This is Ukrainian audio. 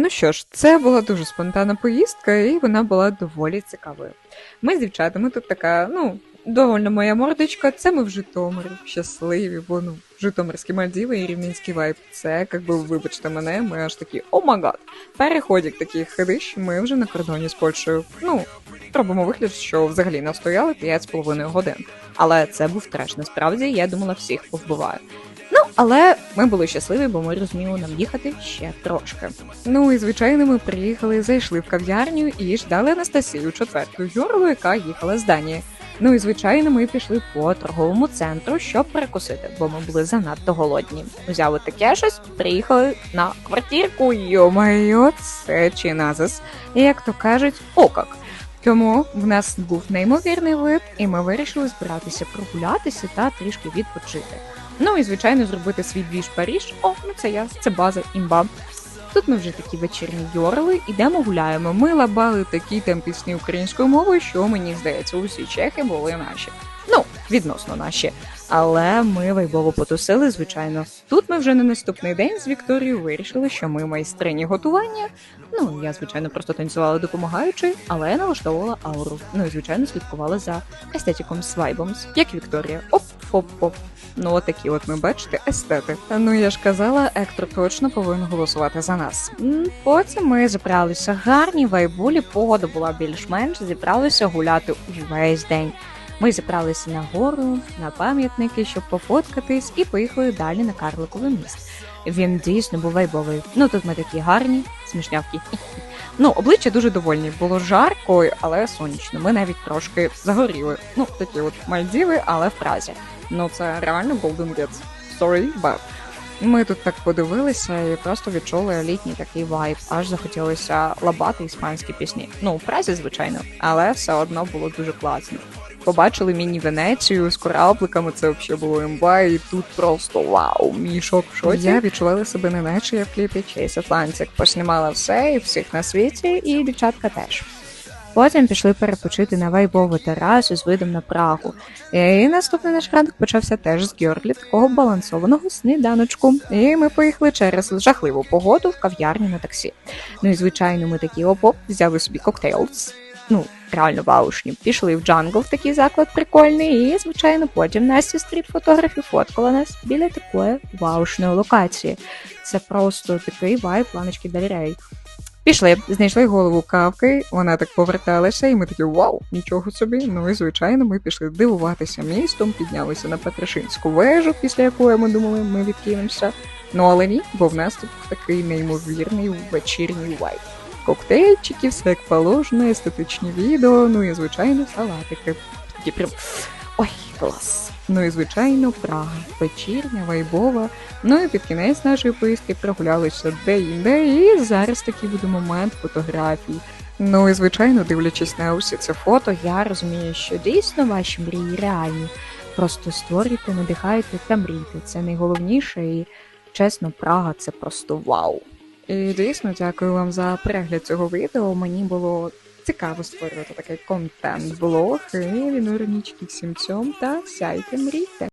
Ну що ж, це була дуже спонтанна поїздка, і вона була доволі цікавою. Ми з дівчатами тут така, ну, довольно моя мордочка, це ми в Житомирі, щасливі, бо ну, Житомирські Мальдіви і Рівненський вайб. Це, як би, вибачте мене, ми аж такі, о магад. Переходять таких ходищ, ми вже на кордоні з Польщею. Ну, робимо вигляд, що взагалі не стояли 5,5 годин. Але це був треш. Насправді я думала, всіх повбиваю. Але ми були щасливі, бо ми розуміли нам їхати ще трошки. Ну і звичайно, ми приїхали, зайшли в кав'ярню і ждали Анастасію четверту Юрлу, яка їхала з Данії. Ну і звичайно, ми пішли по торговому центру, щоб перекусити, бо ми були занадто голодні. Взяли таке щось, приїхали на квартирку. Йо-майо, це чи назис, як то кажуть, окак. Тому в нас був неймовірний вид, і ми вирішили збиратися прогулятися та трішки відпочити. Ну і звичайно зробити свій двіж Паріж. О, ну це я, це база імба. Тут ми вже такі вечірні йорли, ідемо гуляємо. Ми лабали такі там пісні українською мовою, що мені здається, усі чехи були наші. Ну, відносно наші. Але ми вайбово потусили, звичайно. Тут ми вже на наступний день з Вікторією вирішили, що ми майстрині готування. Ну, я, звичайно, просто танцювала допомагаючи, але налаштовувала ауру. Ну і звичайно слідкувала за естетиком свайбом, як Вікторія. Оп-оп-оп. Ну, отакі от ми бачите, естети. Ну я ж казала, Ектор точно повинен голосувати за нас. Потім ми зібралися гарні, вайбулі, погода була більш-менш, зібралися гуляти увесь день. Ми зібралися на гору, на пам'ятники, щоб пофоткатись, і поїхали далі на Карликовий міст. Він дійсно був вайбовий. Ну тут ми такі гарні, смішнявки. Ну, обличчя дуже довольні. Було жарко, але сонячно. Ми навіть трошки загоріли. Ну, такі от Мальдіви, але в Празі. Ну це реально Golden Gates. Sorry, but... Ми тут так подивилися і просто відчули літній такий вайб. Аж захотілося лабати іспанські пісні. Ну, в Празі, звичайно, але все одно було дуже класно. Побачили міні-Венецію з корабликами, це взагалі було імба, і тут просто вау, мішок в шоці. Я відчувала себе не наче я в кліпі Chase Atlantic. Поснімала все і всіх на світі, і дівчатка теж. Потім пішли перепочити на вайбову терасу з видом на Прагу. І наступний наш ранок почався теж з Гьорлі, такого балансованого сніданочку. І ми поїхали через жахливу погоду в кав'ярню на таксі. Ну і звичайно, ми такі оп взяли собі коктейлс. Ну, реально ваушні. Пішли в джангл, в такий заклад прикольний, і, звичайно, потім Настя стріт фотографів фоткала нас біля такої ваушної локації. Це просто такий вайб планочки Дальрей. Пішли, знайшли голову кавки, вона так поверталася, і ми такі вау, нічого собі. Ну і звичайно, ми пішли дивуватися містом, піднялися на Петришинську вежу, після якої ми думали, ми відкинемося. Ну але ні, бо в нас тут такий неймовірний вечірній вайб. Коктейльчики, все як положено, естетичні відео, ну і звичайно салатики. Такі прям ой, клас. Ну і звичайно, Прага, вечірня, вайбова. Ну і під кінець нашої поїздки прогулялися де-інде, і зараз такий буде момент фотографій. Ну і звичайно, дивлячись на усі це фото, я розумію, що дійсно ваші мрії реальні. Просто створюйте, надихайте та мрійте. Це найголовніше, і чесно, Прага це просто вау. І дійсно дякую вам за перегляд цього відео. Мені було цікаво створювати такий контент-блог. І вінурнічки всім цьому та сяйте мрійте.